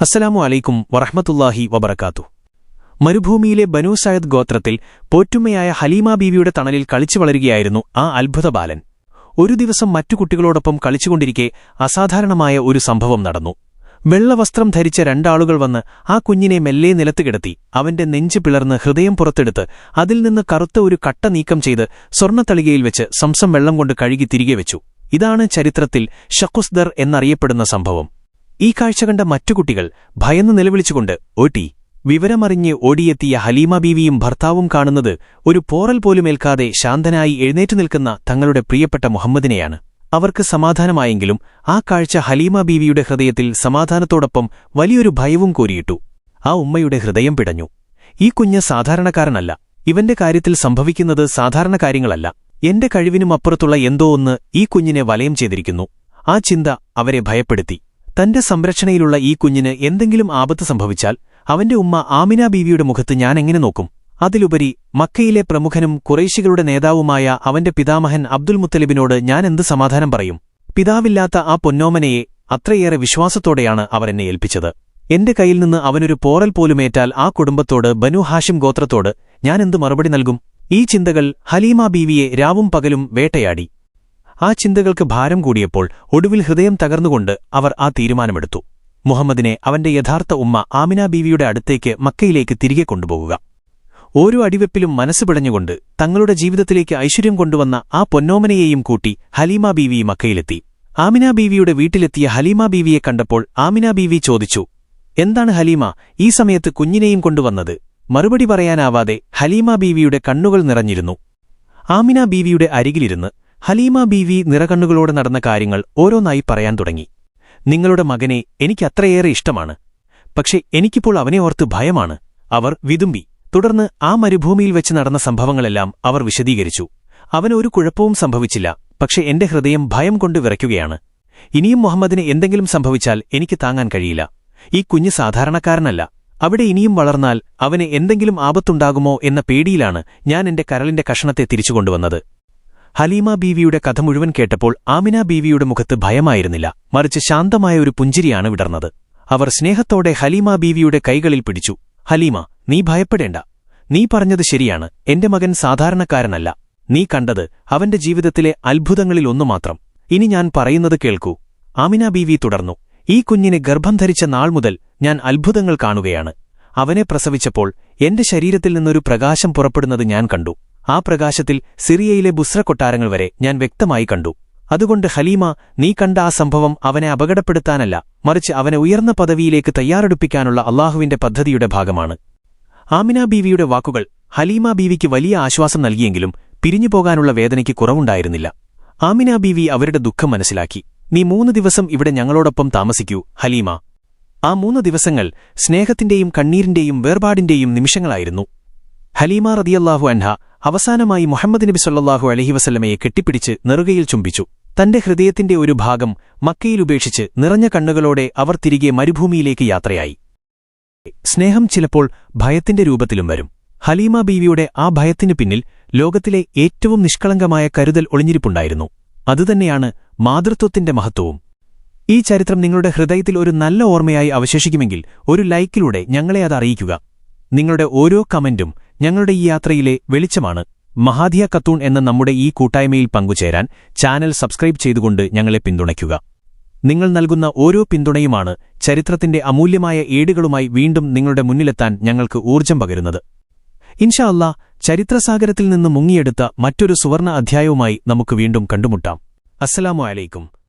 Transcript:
അസ്സലാമു അലൈക്കും വറഹ്മത്തുള്ളാഹി വബറക്കാത്തു മരുഭൂമിയിലെ ബനു ഗോത്രത്തിൽ പോറ്റുമ്മയായ ഹലീമ ബീവിയുടെ തണലിൽ കളിച്ചു വളരുകയായിരുന്നു ആ അത്ഭുത ബാലൻ. ഒരു ദിവസം മറ്റു കുട്ടികളോടൊപ്പം കളിച്ചുകൊണ്ടിരിക്കെ അസാധാരണമായ ഒരു സംഭവം നടന്നു. വെള്ളവസ്ത്രം ധരിച്ച രണ്ടാളുകൾ വന്ന് ആ കുഞ്ഞിനെ മെല്ലെ നിലത്ത് കിടത്തി അവന്റെ നെഞ്ച് പിളർന്ന് ഹൃദയം പുറത്തെടുത്ത് അതിൽ നിന്ന് കറുത്ത ഒരു കട്ട നീക്കം ചെയ്ത് സ്വർണത്തളികയിൽ വെച്ച് സംസം വെള്ളം കൊണ്ട് കഴുകി തിരികെ വെച്ചു. ഇതാണ് ചരിത്രത്തിൽ ഷക്കുസ്ദർ എന്നറിയപ്പെടുന്ന സംഭവം. ഈ കാഴ്ച കണ്ട മറ്റു കുട്ടികൾ ഭയന്ന് നിലവിളിച്ചുകൊണ്ട് ഓട്ടി വിവരമറിഞ്ഞ് ഓടിയെത്തിയ ഹലീമ ബീവിയും ഭർത്താവും കാണുന്നത് ഒരു പോറൽ പോലുമേൽക്കാതെ ശാന്തനായി എഴുന്നേറ്റു നിൽക്കുന്ന തങ്ങളുടെ പ്രിയപ്പെട്ട മുഹമ്മദിനെയാണ്. അവർക്ക് സമാധാനമായെങ്കിലും ആ കാഴ്ച ഹലീമ ബീവിയുടെ ഹൃദയത്തിൽ സമാധാനത്തോടൊപ്പം വലിയൊരു ഭയവും കോരിയിട്ടു. ആ ഉമ്മയുടെ ഹൃദയം പിടഞ്ഞു. ഈ കുഞ്ഞ് സാധാരണക്കാരനല്ല. ഇവന്റെ കാര്യത്തിൽ സംഭവിക്കുന്നത് സാധാരണ കാര്യങ്ങളല്ല. എന്റെ കഴിവിനുമപ്പുറത്തുള്ള എന്തോ ഒന്ന് ഈ കുഞ്ഞിനെ വലയം ചെയ്തിരിക്കുന്നു. ആ ചിന്ത അവരെ ഭയപ്പെടുത്തി. തന്റെ സംരക്ഷണയിലുള്ള ഈ കുഞ്ഞിന് എന്തെങ്കിലും ആപത്ത് സംഭവിച്ചാൽ അവന്റെ ഉമ്മ ആമിന ബീവിയുടെ മുഖത്ത് ഞാൻ എങ്ങനെ നോക്കും? അതിലുപരി മക്കയിലെ പ്രമുഖനും കുറേശികളുടെ നേതാവുമായ അവന്റെ പിതാമഹൻ അബ്ദുൽ മുത്തലിബിനോട് ഞാൻ എന്ത് സമാധാനം പറയും? പിതാവില്ലാത്ത ആ പൊന്നോമനയെ അത്രയേറെ വിശ്വാസത്തോടെയാണ് അവർ എന്നെ ഏൽപ്പിച്ചത്. എന്റെ കയ്യിൽ നിന്ന് അവനൊരു പോറൽ പോലുമേറ്റാൽ ആ കുടുംബത്തോട് ബനു ഹാഷിം ഗോത്രത്തോട് ഞാൻ എന്ത് മറുപടി നൽകും? ഈ ചിന്തകൾ ഹലീമ ബീവിയെ രാവും പകലും വേട്ടയാടി. ആ ചിന്തകൾക്ക് ഭാരം കൂടിയപ്പോൾ ഒടുവിൽ ഹൃദയം തകർന്നുകൊണ്ട് അവർ ആ തീരുമാനമെടുത്തു. മുഹമ്മദിനെ അവന്റെ യഥാർത്ഥ ഉമ്മ ആമിന ബീവിയുടെ അടുത്തേക്ക് മക്കയിലേക്ക് തിരികെ കൊണ്ടുപോകുക ഓരോ അടിവെപ്പിലും മനസ്സ് പിടഞ്ഞുകൊണ്ട് തങ്ങളുടെ ജീവിതത്തിലേക്ക് ഐശ്വര്യം കൊണ്ടുവന്ന ആ പൊന്നോമനയെയും കൂട്ടി ഹലീമ ബീവി മക്കയിലെത്തി. ആമിന ബീവിയുടെ വീട്ടിലെത്തിയ ഹലീമ ബീവിയെ കണ്ടപ്പോൾ ആമിന ബീവി ചോദിച്ചു എന്താണ് ഹലീമ ഈ സമയത്ത് കുഞ്ഞിനെയും കൊണ്ടുവന്നത്? മറുപടി പറയാനാവാതെ ഹലീമ ബീവിയുടെ കണ്ണുകൾ നിറഞ്ഞിരുന്നു. ആമിന ബീവിയുടെ അരികിലിരുന്ന് ഹലീമ ബീവി നിറകണ്ണുകളോടെ നടന്ന കാര്യങ്ങൾ ഓരോന്നായി പറയാൻ തുടങ്ങി. നിങ്ങളുടെ മകനെ എനിക്ക് എനിക്കത്രയേറെ ഇഷ്ടമാണ്. പക്ഷെ എനിക്കിപ്പോൾ അവനെ ഓർത്ത് ഭയമാണ്. അവർ വിതുമ്പി. തുടർന്ന് ആ മരുഭൂമിയിൽ വെച്ച് നടന്ന സംഭവങ്ങളെല്ലാം അവർ വിശദീകരിച്ചു. അവനൊരു കുഴപ്പവും സംഭവിച്ചില്ല. പക്ഷേ എന്റെ ഹൃദയം ഭയം കൊണ്ട് വിറയ്ക്കുകയാണ്. ഇനിയും മുഹമ്മദിന് എന്തെങ്കിലും സംഭവിച്ചാൽ എനിക്ക് താങ്ങാൻ കഴിയില്ല. ഈ കുഞ്ഞ് സാധാരണക്കാരനല്ല. അവിടെ ഇനിയും വളർന്നാൽ അവന് എന്തെങ്കിലും ആപത്തുണ്ടാകുമോ എന്ന പേടിയിലാണ് ഞാൻ എന്റെ കരളിന്റെ കഷണത്തെ തിരിച്ചുകൊണ്ടുവന്നത്. ഹലീമ ബീവിയുടെ കഥ മുഴുവൻ കേട്ടപ്പോൾ ആമിന ബീവിയുടെ മുഖത്ത് ഭയമായിരുന്നില്ല. മറിച്ച് ശാന്തമായ ഒരു പുഞ്ചിരിയാണ് വിടർന്നത്. അവർ സ്നേഹത്തോടെ ഹലീമ ബീവിയുടെ കൈകളിൽ പിടിച്ചു. ഹലീമ നീ ഭയപ്പെടേണ്ട. നീ പറഞ്ഞത് ശരിയാണ്. എന്റെ മകൻ സാധാരണക്കാരനല്ല. നീ കണ്ടത് അവന്റെ ജീവിതത്തിലെ അത്ഭുതങ്ങളിലൊന്നു മാത്രം. ഇനി ഞാൻ പറയുന്നത് കേൾക്കൂ. ആമിന ബീവി തുടർന്നു. ഈ കുഞ്ഞിനെ ഗർഭം ധരിച്ച നാൾ മുതൽ ഞാൻ അത്ഭുതങ്ങൾ കാണുകയാണ്. അവനെ പ്രസവിച്ചപ്പോൾ എന്റെ ശരീരത്തിൽ നിന്നൊരു പ്രകാശം പുറപ്പെടുന്നത് ഞാൻ കണ്ടു. ആ പ്രകാശത്തിൽ സിറിയയിലെ ബുസ്ര കൊട്ടാരങ്ങൾ വരെ ഞാൻ വ്യക്തമായി കണ്ടു. അതുകൊണ്ട് ഹലീമ നീ കണ്ട ആ സംഭവം അവനെ അപകടപ്പെടുത്താനല്ല മറിച്ച് അവനെ ഉയർന്ന പദവിയിലേക്ക് തയ്യാറെടുപ്പിക്കാനുള്ള അള്ളാഹുവിന്റെ പദ്ധതിയുടെ ഭാഗമാണ്. ആമിന ബീവിയുടെ വാക്കുകൾ ഹലീമ ബീവിക്ക് വലിയ ആശ്വാസം നൽകിയെങ്കിലും പിരിഞ്ഞുപോകാനുള്ള വേദനയ്ക്ക് കുറവുണ്ടായിരുന്നില്ല. ആമിന ബീവി അവരുടെ ദുഃഖം മനസ്സിലാക്കി. നീ മൂന്ന് ദിവസം ഇവിടെ ഞങ്ങളോടൊപ്പം താമസിക്കൂ ഹലീമ. ആ മൂന്ന് ദിവസങ്ങൾ സ്നേഹത്തിന്റെയും കണ്ണീരിന്റെയും വേർപാടിന്റെയും നിമിഷങ്ങളായിരുന്നു. ഹലീമ റതിയല്ലാഹു അൻഹ അവസാനമായി മുഹമ്മദ് നബി സൊല്ലാഹു അലഹി വസല്ലമയെ കെട്ടിപ്പിടിച്ച് നെറുകയിൽ ചുംബിച്ചു. തന്റെ ഹൃദയത്തിന്റെ ഒരു ഭാഗം മക്കയിലുപേക്ഷിച്ച് നിറഞ്ഞ കണ്ണുകളോടെ അവർ തിരികെ മരുഭൂമിയിലേക്ക് യാത്രയായി. സ്നേഹം ചിലപ്പോൾ ഭയത്തിന്റെ രൂപത്തിലും വരും. ഹലീമ ബീവിയുടെ ആ ഭയത്തിനു പിന്നിൽ ലോകത്തിലെ ഏറ്റവും നിഷ്കളങ്കമായ കരുതൽ ഒളിഞ്ഞിരിപ്പുണ്ടായിരുന്നു. അതുതന്നെയാണ് മാതൃത്വത്തിന്റെ മഹത്വവും. ഈ ചരിത്രം നിങ്ങളുടെ ഹൃദയത്തിൽ ഒരു നല്ല ഓർമ്മയായി അവശേഷിക്കുമെങ്കിൽ ഒരു ലൈക്കിലൂടെ ഞങ്ങളെ അത് അറിയിക്കുക. നിങ്ങളുടെ ഓരോ കമന്റും ഞങ്ങളുടെ ഈ യാത്രയിലെ വെളിച്ചമാണ്. മഹാധിയ കത്തൂൺ എന്ന നമ്മുടെ ഈ കൂട്ടായ്മയിൽ പങ്കുചേരാൻ ചാനൽ സബ്സ്ക്രൈബ് ചെയ്തുകൊണ്ട് ഞങ്ങളെ പിന്തുണയ്ക്കുക. നിങ്ങൾ നൽകുന്ന ഓരോ പിന്തുണയുമാണ് ചരിത്രത്തിന്റെ അമൂല്യമായ ഏടുകളുമായി വീണ്ടും നിങ്ങളുടെ മുന്നിലെത്താൻ ഞങ്ങൾക്ക് ഊർജം പകരുന്നത്. ഇൻഷാ ചരിത്രസാഗരത്തിൽ നിന്ന് മുങ്ങിയെടുത്ത മറ്റൊരു സുവർണ അധ്യായവുമായി നമുക്ക് വീണ്ടും കണ്ടുമുട്ടാം. അസ്സലാമു അലൈക്കും.